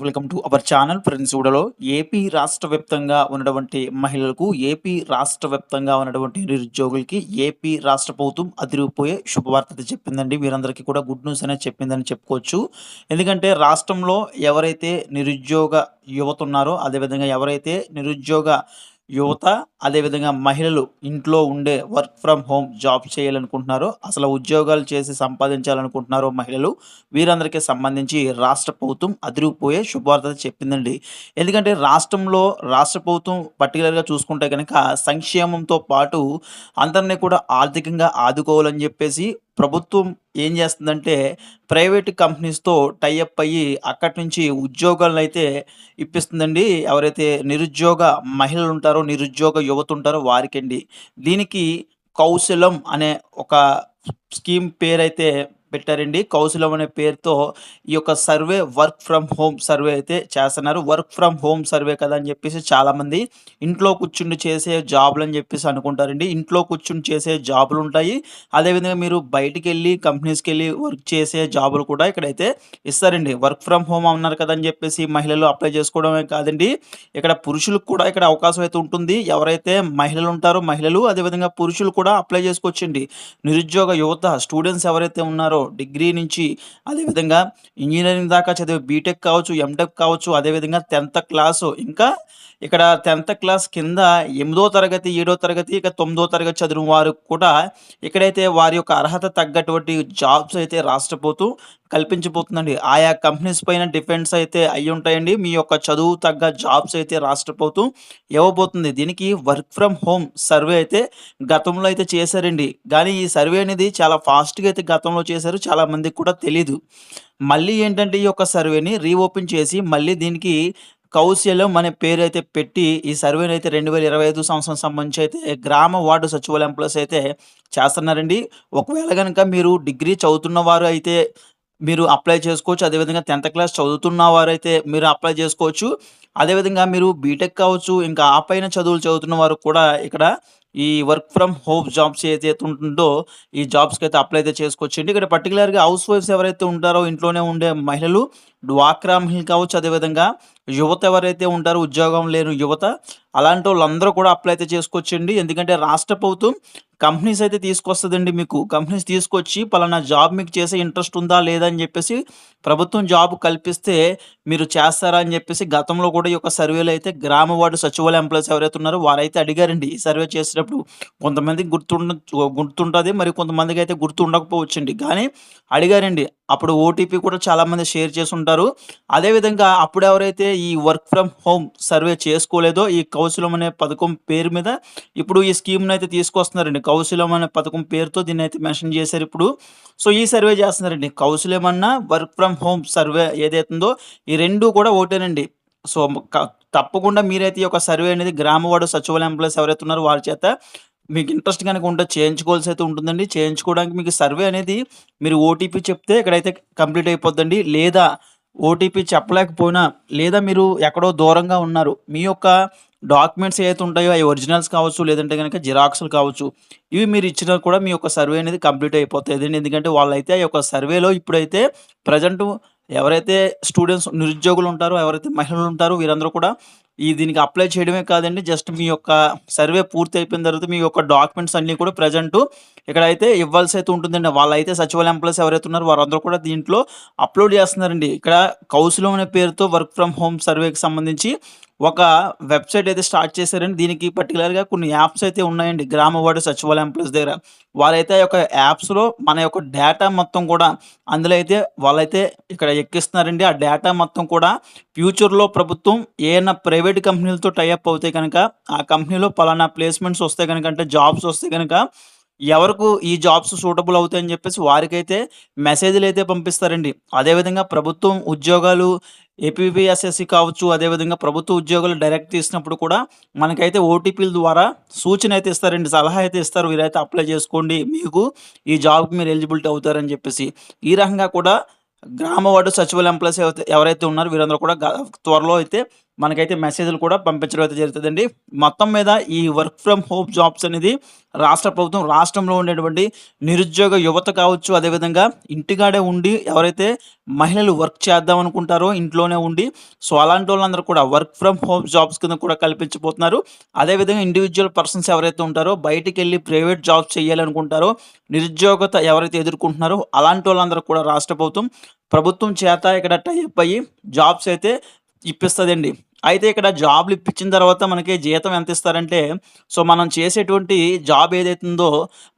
Welcome to our channel friends వీడియోలో AP రాష్ట్ర వ్యాప్తంగా ఉన్నటువంటి మహిళలకు ఏపీ రాష్ట్ర వ్యాప్తంగా ఉన్నటువంటి నిరుద్యోగులకి ఏపీ రాష్ట్ర ప్రభుత్వం అదిరిపోయే శుభవార్త చెప్పిందండి. వీరందరికీ కూడా గుడ్ న్యూస్ అనేది చెప్పిందని చెప్పుకోవచ్చు. ఎందుకంటే రాష్ట్రంలో ఎవరైతే నిరుద్యోగ యువత ఉన్నారో అదేవిధంగా ఎవరైతే నిరుద్యోగ యువత అదేవిధంగా మహిళలు ఇంట్లో ఉండే వర్క్ ఫ్రమ్ హోమ్ జాబ్ చేయాలనుకుంటున్నారో అసలు ఉద్యోగాలు చేసి సంపాదించాలనుకుంటున్నారో మహిళలు వీరందరికీ సంబంధించి రాష్ట్ర ప్రభుత్వం అదిరిపోయే శుభవార్త చెప్పిందండి. ఎందుకంటే రాష్ట్రంలో రాష్ట్ర ప్రభుత్వం పర్టికులర్గా చూసుకుంటే కనుక సంక్షేమంతో పాటు అందరినీ కూడా ఆర్థికంగా ఆదుకోవాలని చెప్పేసి ప్రభుత్వం ఏం చేస్తుందంటే ప్రైవేట్ కంపెనీస్తో టైఅప్ అయ్యి అక్కడి నుంచి ఉద్యోగాలను అయితే ఇప్పిస్తుందండి. ఎవరైతే నిరుద్యోగ మహిళలు ఉంటారో నిరుద్యోగ యువత ఉంటారో వారికండి. దీనికి కౌశలం అనే ఒక స్కీమ్ పేరైతే పెట్టారండి. కౌశలం అనే పేరుతో ఈ యొక్క survey work from home survey అయితే చేస్తున్నారు. వర్క్ ఫ్రమ్ హోమ్ సర్వే కదా అని చెప్పేసి చాలామంది ఇంట్లో కూర్చుండి చేసే జాబులు అని చెప్పేసి అనుకుంటారండి. ఇంట్లో కూర్చుని చేసే జాబులు ఉంటాయి. అదేవిధంగా మీరు బయటికి వెళ్ళి కంపెనీస్కి వెళ్ళి వర్క్ చేసే జాబులు కూడా ఇక్కడైతే ఇస్తారండి. వర్క్ ఫ్రమ్ హోమ్ అన్నారు కదా అని చెప్పేసి మహిళలు అప్లై చేసుకోవడమే కాదండి. ఇక్కడ పురుషులకు కూడా ఇక్కడ అవకాశం అయితే ఉంటుంది. ఎవరైతే మహిళలు ఉంటారో మహిళలు అదేవిధంగా పురుషులు కూడా అప్లై చేసుకోవచ్చండి. నిరుద్యోగ యువత స్టూడెంట్స్ ఎవరైతే ఉన్నారో డిగ్రీ నుంచి అదేవిధంగా ఇంజనీరింగ్ దాకా చదివే బీటెక్ కావచ్చు ఎంటెక్ కావచ్చు అదేవిధంగా టెన్త్ క్లాసు. ఇంకా ఇక్కడ టెన్త్ క్లాస్ కింద ఎనిమిదో తరగతి ఏడో తరగతి ఇక తొమ్మిదో తరగతి చదివిన వారు కూడా ఇక్కడైతే వారి యొక్క అర్హత తగ్గటువంటి జాబ్స్ అయితే రాష్ట్ర ప్రభుత్వం కల్పించబోతుందండి. ఆయా కంపెనీస్ పైన డిఫెండ్స్ అయితే అయి ఉంటాయండి. మీ యొక్క చదువు తగ్గ జాబ్స్ అయితే రాష్ట్ర ప్రభుత్వం ఇవ్వబోతుంది. దీనికి వర్క్ ఫ్రమ్ హోమ్ సర్వే అయితే గతంలో అయితే చేశారండి. కానీ ఈ సర్వే అనేది చాలా ఫాస్ట్గా అయితే గతంలో చేశారు. చాలా మందికి కూడా తెలీదు. మళ్ళీ ఏంటంటే ఈ యొక్క సర్వేని రీఓపెన్ చేసి మళ్ళీ దీనికి కౌశలం అనే పేరు అయితే పెట్టి ఈ సర్వేని అయితే రెండు వేల ఇరవై ఐదు సంవత్సరం సంబంధించి అయితే గ్రామ వార్డు సచివాలయ ఎంప్లాయీస్ అయితే చేస్తున్నారండి. ఒకవేళ కనుక మీరు డిగ్రీ చదువుతున్న వారు అయితే మీరు అప్లై చేసుకోవచ్చు. అదేవిధంగా టెన్త్ క్లాస్ చదువుతున్న వారైతే మీరు అప్లై చేసుకోవచ్చు. అదేవిధంగా మీరు బీటెక్ కావచ్చు ఇంకా ఆ పైన చదువులు చదువుతున్న వారు కూడా ఇక్కడ ఈ వర్క్ ఫ్రమ్ హోమ్ జాబ్స్ ఏదైతే ఉంటుందో ఈ జాబ్స్కి అయితే అప్లై అయితే చేసుకోవచ్చండి. ఇక్కడ పర్టికులర్గా హౌస్ వైఫ్స్ ఎవరైతే ఉంటారో ఇంట్లోనే ఉండే మహిళలు డ్వాక్రా మహిళలు కావచ్చు అదేవిధంగా యువత ఎవరైతే ఉంటారో ఉద్యోగం లేని యువత అలాంటి వాళ్ళందరూ కూడా అప్లై అయితే చేసుకోవచ్చండి. ఎందుకంటే రాష్ట్ర ప్రభుత్వం కంపెనీస్ అయితే తీసుకొస్తుందండి మీకు. కంపెనీస్ తీసుకొచ్చి పలానా జాబ్ మీకు చేసే ఇంట్రెస్ట్ ఉందా లేదా అని చెప్పేసి ప్రభుత్వం జాబ్ కల్పిస్తే మీరు చేస్తారా అని చెప్పేసి గతంలో కూడా ఈ యొక్క సర్వేలో అయితే గ్రామ వార్డు సచివాలయ ఎంప్లాయీస్ ఎవరైతే ఉన్నారో వారైతే అడిగారండి. ఈ సర్వే చేసేటప్పుడు కొంతమందికి గుర్తుండ గుర్తుంటుంది మరి కొంతమందికి అయితే గుర్తుండకపోవచ్చండి. కానీ అడిగారండి అప్పుడు ఓటీపీ కూడా చాలామంది షేర్ చేసి ఉంటారు అదేవిధంగా అప్పుడు ఎవరైతే ఈ వర్క్ ఫ్రమ్ హోమ్ సర్వే చేసుకోలేదో ఈ కౌశలం అనే పథకం పేరు మీద ఇప్పుడు ఈ స్కీమ్ని అయితే తీసుకొస్తున్నారండి. కౌశలం అనే పథకం పేరుతో దీన్ని అయితే మెన్షన్ చేశారు ఇప్పుడు. సో ఈ సర్వే చేస్తున్నారండి. కౌశలం అన్న వర్క్ ఫ్రమ్ హోమ్ సర్వే ఏదైతుందో ఈ రెండు కూడా ఓటేనండి. సో తప్పకుండా మీరైతే ఈ యొక్క సర్వే అనేది గ్రామవాడు సచివాలయం ఎంప్లాయీస్ ఎవరైతే ఉన్నారో వారి చేత మీకు ఇంట్రెస్ట్ కనుక ఉంటే చేయించుకోవాల్సి అయితే ఉంటుందండి. చేయించుకోవడానికి మీకు సర్వే అనేది మీరు ఓటీపీ చెప్తే ఇక్కడైతే కంప్లీట్ అయిపోద్దండి. లేదా ఓటీపీ చెప్పలేకపోయినా లేదా మీరు ఎక్కడో దూరంగా ఉన్నారు మీ యొక్క డాక్యుమెంట్స్ ఏవైతే ఉంటాయో అవి ఒరిజినల్స్ కావచ్చు లేదంటే కనుక జిరాక్స్లు కావచ్చు ఇవి మీరు ఇచ్చినా కూడా మీ యొక్క సర్వే అనేది కంప్లీట్ అయిపోతుంది ఎందుకంటే వాళ్ళైతే ఆ యొక్క సర్వేలో ఇప్పుడైతే ప్రజెంట్ ఎవరైతే స్టూడెంట్స్ నిరుద్యోగులు ఉంటారో ఎవరైతే మహిళలు ఉంటారో వీరందరూ కూడా ఈ దీనికి అప్లై చేయడమే కాదండి. జస్ట్ మీ యొక్క సర్వే పూర్తి అయిపోయిన తర్వాత మీ యొక్క డాక్యుమెంట్స్ అన్నీ కూడా ప్రజెంట్ ఇక్కడ అయితే ఇవ్వాల్సి అయితే ఉంటుందండి. వాళ్ళైతే సచివాలయ ఎంప్లాయీస్ ఎవరైతే ఉన్నారో వారందరూ కూడా దీంట్లో అప్లోడ్ చేస్తున్నారండి. ఇక్కడ కౌశలం అనే పేరుతో వర్క్ ఫ్రమ్ హోమ్ సర్వేకి సంబంధించి ఒక వెబ్సైట్ అయితే స్టార్ట్ చేశారండి. దీనికి పర్టికులర్గా కొన్ని యాప్స్ అయితే ఉన్నాయండి. గ్రామ వార్డు సచివాలయం ఎంప్లాయీస్ దగ్గర. వారైతే ఆ యొక్క యాప్స్లో మన యొక్క డేటా మొత్తం కూడా అందులో అయితే వాళ్ళైతే ఇక్కడ ఎక్కిస్తున్నారండి. ఆ డేటా మొత్తం కూడా ఫ్యూచర్లో ప్రభుత్వం ఏమైనా ప్రైవేట్ కంపెనీలతో టైఅప్ అవుతే కనుక ఆ కంపెనీలో పలానా ప్లేస్మెంట్స్ వస్తే కనుక అంటే జాబ్స్ వస్తే కనుక ఎవరికి ఈ జాబ్స్ సూటబుల్ అవుతాయని చెప్పేసి వారికైతే మెసేజ్లు అయితే పంపిస్తారండి. అదేవిధంగా ప్రభుత్వం ఉద్యోగాలు ఏపీపీఎస్ఎస్సి కావచ్చు అదేవిధంగా ప్రభుత్వ ఉద్యోగాలు డైరెక్ట్ తీసినప్పుడు కూడా మనకైతే ఓటీపీల ద్వారా సూచన అయితే ఇస్తారండి సలహా అయితే ఇస్తారు వీరైతే అప్లై చేసుకోండి మీకు ఈ జాబ్కి మీరు ఎలిజిబిలిటీ అవుతారని చెప్పేసి. ఈ రకంగా కూడా గ్రామ వార్డు సచివాలయం ఎంప్లాయీస్ ఎవరైతే ఉన్నారో వీరందరూ కూడా త్వరలో అయితే మనకైతే మెసేజ్‌లు కూడా పంపించడం అయితే జరుగుతుందండి మొత్తం మీద ఈ వర్క్ ఫ్రమ్ హోమ్ జాబ్స్ అనేది రాష్ట్ర ప్రభుత్వం రాష్ట్రంలో ఉండేటువంటి నిరుద్యోగ యువత కావచ్చు, అదేవిధంగా ఇంటికాడే ఉండి ఎవరైతే మహిళలు వర్క్ చేద్దాం అనుకుంటారో ఇంట్లోనే ఉండి, సో అలాంటి వాళ్ళందరూ కూడా వర్క్ ఫ్రమ్ హోమ్ జాబ్స్ కింద కూడా కల్పించబోతున్నారు. అదేవిధంగా ఇండివిజువల్ పర్సన్స్ ఎవరైతే ఉంటారో బయటికెళ్ళి ప్రైవేట్ జాబ్స్ చేయాలనుకుంటారో, నిరుద్యోగత ఎవరైతే ఎదుర్కొంటున్నారో అలాంటి వాళ్ళందరూ కూడా రాష్ట్ర ప్రభుత్వం, ప్రభుత్వం చేత ఇక్కడ టైప్ అయ్యి జాబ్స్ అయితే ఇప్పిస్తుందండి అయితే ఇక్కడ జాబ్‌లు ఇప్పించిన తర్వాత మనకి జీతం ఎంత ఇస్తారంటే, సో మనం చేసేటువంటి జాబ్ ఏదైతుందో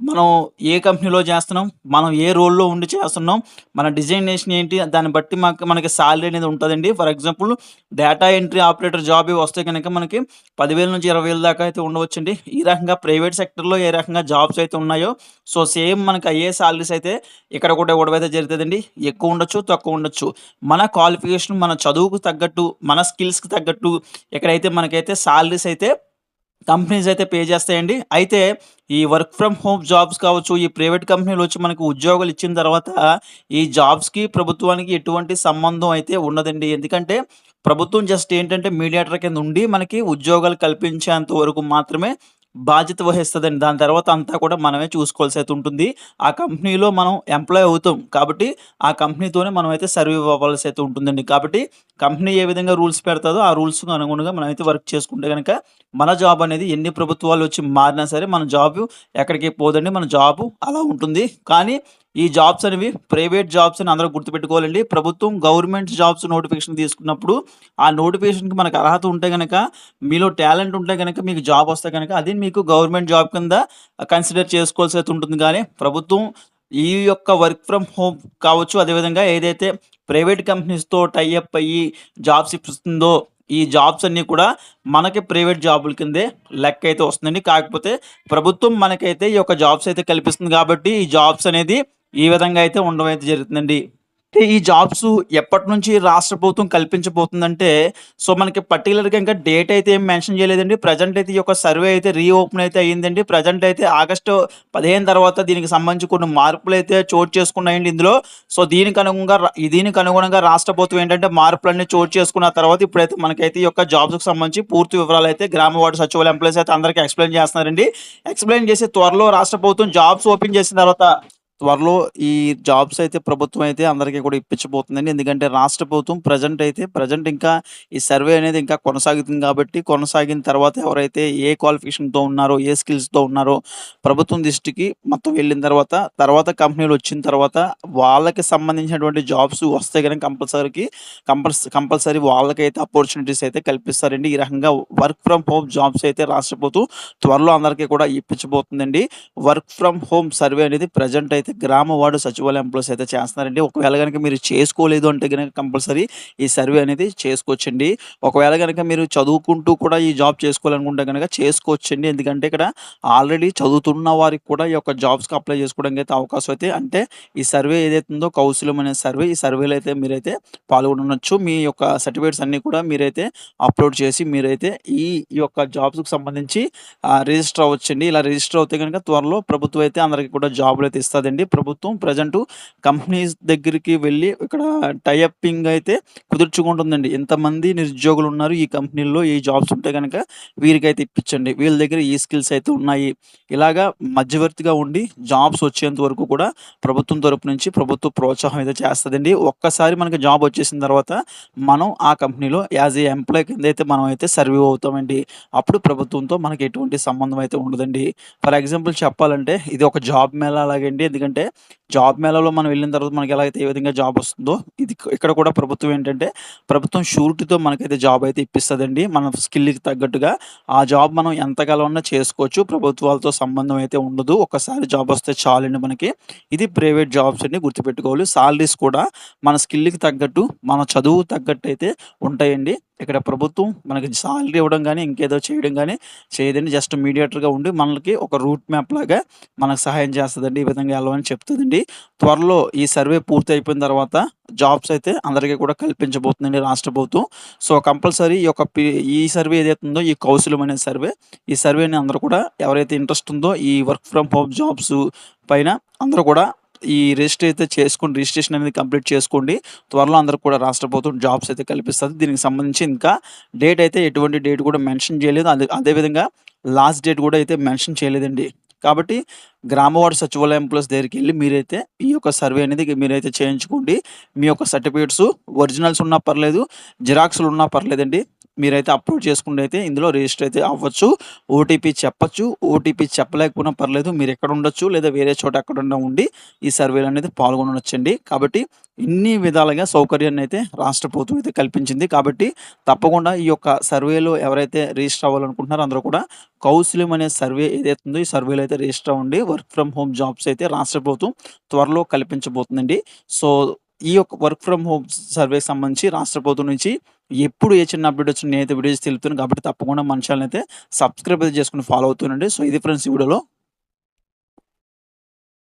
మనం ఏ కంపెనీలో చేస్తున్నాం, మనం ఏ రోల్‌లో ఉండి చేస్తున్నాం, మన డిజైనేషన్ ఏంటి, దాన్ని బట్టి మాకు మనకి శాలరీ అనేది ఉంటుందండి for example data entry operator job వస్తే కనుక మనకి పదివేల నుంచి ఇరవై వేల దాకా అయితే ఉండవచ్చండి. ఈ రకంగా ప్రైవేట్ సెక్టర్లో ఏ రకంగా జాబ్స్ అయితే ఉన్నాయో, సో సేమ్ మనకి అయ్యే శాలరీస్ అయితే ఇక్కడ కూడా ఇవ్వడం అయితే జరుగుతదండి. ఎక్కువ ఉండొచ్చు, తక్కువ ఉండొచ్చు. మన క్వాలిఫికేషన్, మన చదువుకు తగ్గట్టు, మన స్కిల్స్‌కి తగ్గట్టు ఇక్కడైతే మనకైతే సాలరీస్ అయితే కంపెనీస్ అయితే పే చేస్తాయండి. అయితే ఈ వర్క్ ఫ్రమ్ హోమ్ జాబ్స్ కావచ్చు, ఈ ప్రైవేట్ కంపెనీలు వచ్చి మనకు ఉద్యోగాలు ఇచ్చిన తర్వాత ఈ జాబ్స్‌కి, ప్రభుత్వానికి ఎటువంటి సంబంధం అయితే ఉండదండి. ఎందుకంటే ప్రభుత్వం జస్ట్ ఏంటంటే మీడియేటర్ కింద ఉండి మనకి ఉద్యోగాలు కల్పించేంత వరకు మాత్రమే బాధ్యత వహిస్తుందండి దాని తర్వాత అంతా కూడా మనమే చూసుకోవాల్సి అయితే ఉంటుంది. ఆ కంపెనీలో మనం ఎంప్లాయ్ అవుతాం. కాబట్టి ఆ కంపెనీతోనే మనమైతే సర్వీవ్ అవ్వాల్సి అయితే ఉంటుందండి. కాబట్టి కంపెనీ ఏ విధంగా రూల్స్ పెడతాదో ఆ రూల్స్కు అనుగుణంగా మనమైతే వర్క్ చేసుకుంటే కనుక మన జాబ్ అనేది ఎన్ని ప్రభుత్వాలు వచ్చి మారినా సరే మన జాబ్ ఎక్కడికి పోదండి. మన జాబ్ అలా ఉంటుంది. కానీ ఈ జాబ్స్ అనేవి ప్రైవేట్ జాబ్స్ అని అందరూ గుర్తుపెట్టుకోవాలండి. ప్రభుత్వం గవర్నమెంట్ జాబ్స్ నోటిఫికేషన్ తీసుకున్నప్పుడు ఆ నోటిఫికేషన్‌కి మనకు అర్హత ఉంటే కనుక మీలో టాలెంట్ ఉంటే కనుక మీకు జాబ్ వస్తే కనుక అది మీకు గవర్నమెంట్ జాబ్ కింద కన్సిడర్ చేసుకోవాల్సి అయితే ఉంటుంది కానీ ప్రభుత్వం ఈ యొక్క వర్క్ ఫ్రమ్ హోమ్ కావచ్చు, అదేవిధంగా ఏదైతే ప్రైవేట్ కంపెనీస్‌తో టైఅప్ అయ్యి జాబ్స్ ఇప్పిస్తుందో, ఈ జాబ్స్ అన్నీ కూడా మనకి ప్రైవేట్ జాబుల కిందే లెక్క అయితే వస్తుందండి. కాకపోతే ప్రభుత్వం మనకైతే ఈ యొక్క జాబ్స్ అయితే కల్పిస్తుంది కాబట్టి ఈ జాబ్స్ అనేది ఈ విధంగా అయితే ఉండడం అయితే జరుగుతుందండి. అంటే ఈ జాబ్స్ ఎప్పటినుంచి రాష్ట్ర ప్రభుత్వం కల్పించబోతుందంటే, సో మనకి పర్టికులర్గా ఇంకా డేట్ అయితే ఏం మెన్షన్ చేయలేదండి. ప్రజెంట్ అయితే ఈ యొక్క సర్వే అయితే రీఓపెన్ అయితే అయిందండి. ప్రజెంట్ అయితే ఆగస్టు 15 తర్వాత దీనికి సంబంధించి కొన్ని మార్పులు అయితే చోటు చేసుకున్నాయండి ఇందులో. సో దీనికి అనుగుణంగా దీనికి అనుగుణంగా రాష్ట్ర ప్రభుత్వం ఏంటంటే మార్పులన్నీ చోటు చేసుకున్న తర్వాత ఇప్పుడైతే మనకైతే ఈ యొక్క జాబ్స్‌కి సంబంధించి పూర్తి వివరాలు అయితే గ్రామ వార్డు సచివాలయ ఎంప్లాయీస్ అయితే అందరికీ ఎక్స్‌ప్లెయిన్ చేస్తున్నారండి. ఎక్స్‌ప్లెయిన్ చేసి త్వరలో రాష్ట్ర ప్రభుత్వం జాబ్స్ ఓపెన్ చేసిన తర్వాత త్వరలో ఈ జాబ్స్ అయితే ప్రభుత్వం అయితే అందరికీ కూడా ఇప్పించబోతుందండి. ఎందుకంటే రాష్ట్ర ప్రభుత్వం ప్రెజెంట్ అయితే ప్రెజెంట్ ఇంకా ఈ సర్వే అనేది ఇంకా కొనసాగుతుంది కాబట్టి, కొనసాగిన తర్వాత ఎవరైతే ఏ క్వాలిఫికేషన్‌తో ఉన్నారో, ఏ స్కిల్స్‌తో ఉన్నారో ప్రభుత్వం దృష్టికి మొత్తం వెళ్ళిన తర్వాత, తర్వాత కంపెనీలు వచ్చిన తర్వాత వాళ్ళకి సంబంధించినటువంటి జాబ్స్ వస్తే కనుక కంపల్సరీకి కంపల్స్ కంపల్సరీ వాళ్ళకైతే ఆపర్చునిటీస్ అయితే కల్పిస్తారండి. ఈ రకంగా వర్క్ ఫ్రమ్ హోమ్ జాబ్స్ అయితే రాష్ట్ర ప్రభుత్వం త్వరలో అందరికీ కూడా ఇప్పించబోతుందండి. వర్క్ ఫ్రమ్ హోమ్ సర్వే అనేది ప్రెజెంట్ అయితే గ్రామ వార్డు సచివాలయ ఎంప్లాయీస్ అయితే చేస్తున్నారండి. ఒకవేళ గనక మీరు చేసుకోలేదు అంటే గనక కంపల్సరీ ఈ సర్వే అనేది చేసుకోవచ్చండి. ఒకవేళ గనక మీరు చదువుకుంటూ కూడా ఈ జాబ్ చేసుకోవాలనుకుంటే కనుక చేసుకోవచ్చండి. ఎందుకంటే ఇక్కడ ఆల్రెడీ చదువుతున్న వారికి కూడా ఈ యొక్క జాబ్స్‌కి అప్లై చేసుకోవడానికి అయితే అవకాశం అయితే అంటే ఈ సర్వే ఏదైతే ఉందో కౌశలం అనే సర్వే ఈ సర్వేలో అయితే మీరైతే పాల్గొనొచ్చు. మీ యొక్క సర్టిఫికేట్స్ అన్నీ కూడా మీరైతే అప్‌లోడ్ చేసి మీరైతే ఈ యొక్క జాబ్స్‌కి సంబంధించి రిజిస్టర్ అవ్వచ్చండి. ఇలా రిజిస్టర్ అవుతే గనక త్వరలో ప్రభుత్వం అయితే అందరికి కూడా జాబ్‌లు అయితే ఇస్తుందండి ప్రభుత్వం ప్రజెంట్ కంపెనీస్ దగ్గరికి వెళ్ళి ఇక్కడ టై అప్పింగ్ అయితే కుదుర్చుకుంటుందండి. ఎంతమంది నిరుద్యోగులు ఉన్నారు ఈ కంపెనీల్లో ఈ జాబ్స్ ఉంటే కనుక వీరికైతే ఇప్పించండి. వీళ్ళ దగ్గర ఈ స్కిల్స్ అయితే ఉన్నాయి. ఇలాగా మధ్యవర్తిగా ఉండి జాబ్స్ వచ్చేంత వరకు కూడా ప్రభుత్వం తరపు నుంచి ప్రభుత్వ ప్రోత్సాహం అయితే చేస్తుందండి ఒక్కసారి మనకి జాబ్ వచ్చేసిన తర్వాత మనం ఆ కంపెనీలో యాజ్ ఎ ఎంప్లాయ్ కింద అయితే మనం అయితే సర్వీవ్ అవుతామండి. అప్పుడు ప్రభుత్వంతో మనకి ఎటువంటి సంబంధం అయితే ఉండదండి. ఫర్ ఎగ్జాంపుల్ చెప్పాలంటే ఇది ఒక జాబ్ మేళా అలాగండి ఎందుకంటే జాబ్ మేళాలో మనం వెళ్ళిన తర్వాత మనకి ఎలా అయితే ఏ విధంగా జాబ్ వస్తుందో ఇది ఇక్కడ కూడా ప్రభుత్వం ఏంటంటే ప్రభుత్వం షూరిటీతో మనకైతే జాబ్ అయితే ఇప్పిస్తుందండి మన స్కిల్‌కి తగ్గట్టుగా ఆ జాబ్ మనం ఎంతకాలం అన్నా చేసుకోవచ్చు. ప్రభుత్వాలతో సంబంధం అయితే ఉండదు. ఒకసారి జాబ్ వస్తే చాలండి మనకి. ఇది ప్రైవేట్ జాబ్స్ అండి గుర్తుపెట్టుకోవాలి. సాలరీస్ కూడా మన స్కిల్‌కి తగ్గట్టు, మన చదువుకు తగ్గట్టు అయితే ఉంటాయండి. ఇక్కడ ప్రభుత్వం మనకి సాలరీ ఇవ్వడం కానీ ఇంకేదో చేయడం కానీ చేయదండి. జస్ట్ మీడియేటర్‌గా ఉండి మనకి ఒక రూట్ మ్యాప్ లాగా మనకు సహాయం చేస్తుందండి ఈ విధంగా వెళ్ళమని చెప్తుందండి త్వరలో ఈ సర్వే పూర్తి అయిపోయిన తర్వాత జాబ్స్ అయితే అందరికీ కూడా కల్పించబోతుందండి రాష్ట్ర ప్రభుత్వం. సో కంపల్సరీ ఈ యొక్క ఈ సర్వే ఏదైతే ఉందో ఈ కౌశలం అనే సర్వే ఈ సర్వేని అందరూ కూడా ఎవరైతే ఇంట్రెస్ట్ ఉందో ఈ వర్క్ ఫ్రమ్ హోమ్ జాబ్స్ పైన అందరూ కూడా ఈ రిజిస్టర్ అయితే చేసుకోండి. రిజిస్ట్రేషన్ అనేది కంప్లీట్ చేసుకోండి. త్వరలో అందరూ కూడా రాష్ట్ర ప్రభుత్వం జాబ్స్ అయితే కల్పిస్తుంది దీనికి సంబంధించి ఇంకా డేట్ అయితే ఎటువంటి డేట్ కూడా మెన్షన్ చేయలేదు. అదే అదే విధంగా లాస్ట్ డేట్ కూడా అయితే మెన్షన్ చేయలేదండి. కాబట్టి గ్రామ వార్డు సచివాలయం ప్లస్ దగ్గరికి వెళ్ళి మీరైతే ఈ యొక్క సర్వే అనేది మీరైతే చేయించుకోండి. మీ యొక్క సర్టిఫికేట్స్ ఒరిజినల్స్ ఉన్నా పర్లేదు. జిరాక్స్‌లు ఉన్నా పర్లేదండి. మీరైతే అప్‌లోడ్ చేసుకుంటే అయితే ఇందులో రిజిస్టర్ అయితే అవ్వచ్చు. ఓటీపీ చెప్పచ్చు ఓటీపీ చెప్పలేకపోయినా పర్లేదు. మీరు ఎక్కడ ఉండొచ్చు లేదా వేరే చోట ఎక్కడన్నా ఉండి ఈ సర్వేలు అనేది పాల్గొనొచ్చండి. కాబట్టి ఇన్ని విధాలుగా సౌకర్యాన్ని అయితే రాష్ట్ర ప్రభుత్వం అయితే కల్పించింది. కాబట్టి తప్పకుండా ఈ యొక్క సర్వేలో ఎవరైతే రిజిస్టర్ అవ్వాలనుకుంటున్నారో అందరూ కూడా కౌశల్యం అనే సర్వే ఏదైతే ఉందో ఈ సర్వేలో అయితే రిజిస్టర్ అవ్వండి. వర్క్ ఫ్రమ్ హోమ్ జాబ్స్ అయితే రాష్ట్ర ప్రభుత్వం త్వరలో కల్పించబోతుందండి. సో ఈ యొక్క వర్క్ ఫ్రమ్ హోమ్ సర్వేకి సంబంధించి రాష్ట్ర ప్రభుత్వం నుంచి ఎప్పుడు ఏ చిన్న అప్డేట్ వచ్చినా నేనైతే వీడియోస్ తెలుపుతాను. కాబట్టి తప్పకుండా మన అయితే సబ్స్క్రైబ్ అయితే చేసుకుని ఫాలో అవుతుండండి. సో ఇది ఫ్రెండ్స్ ఈ వీడియోలో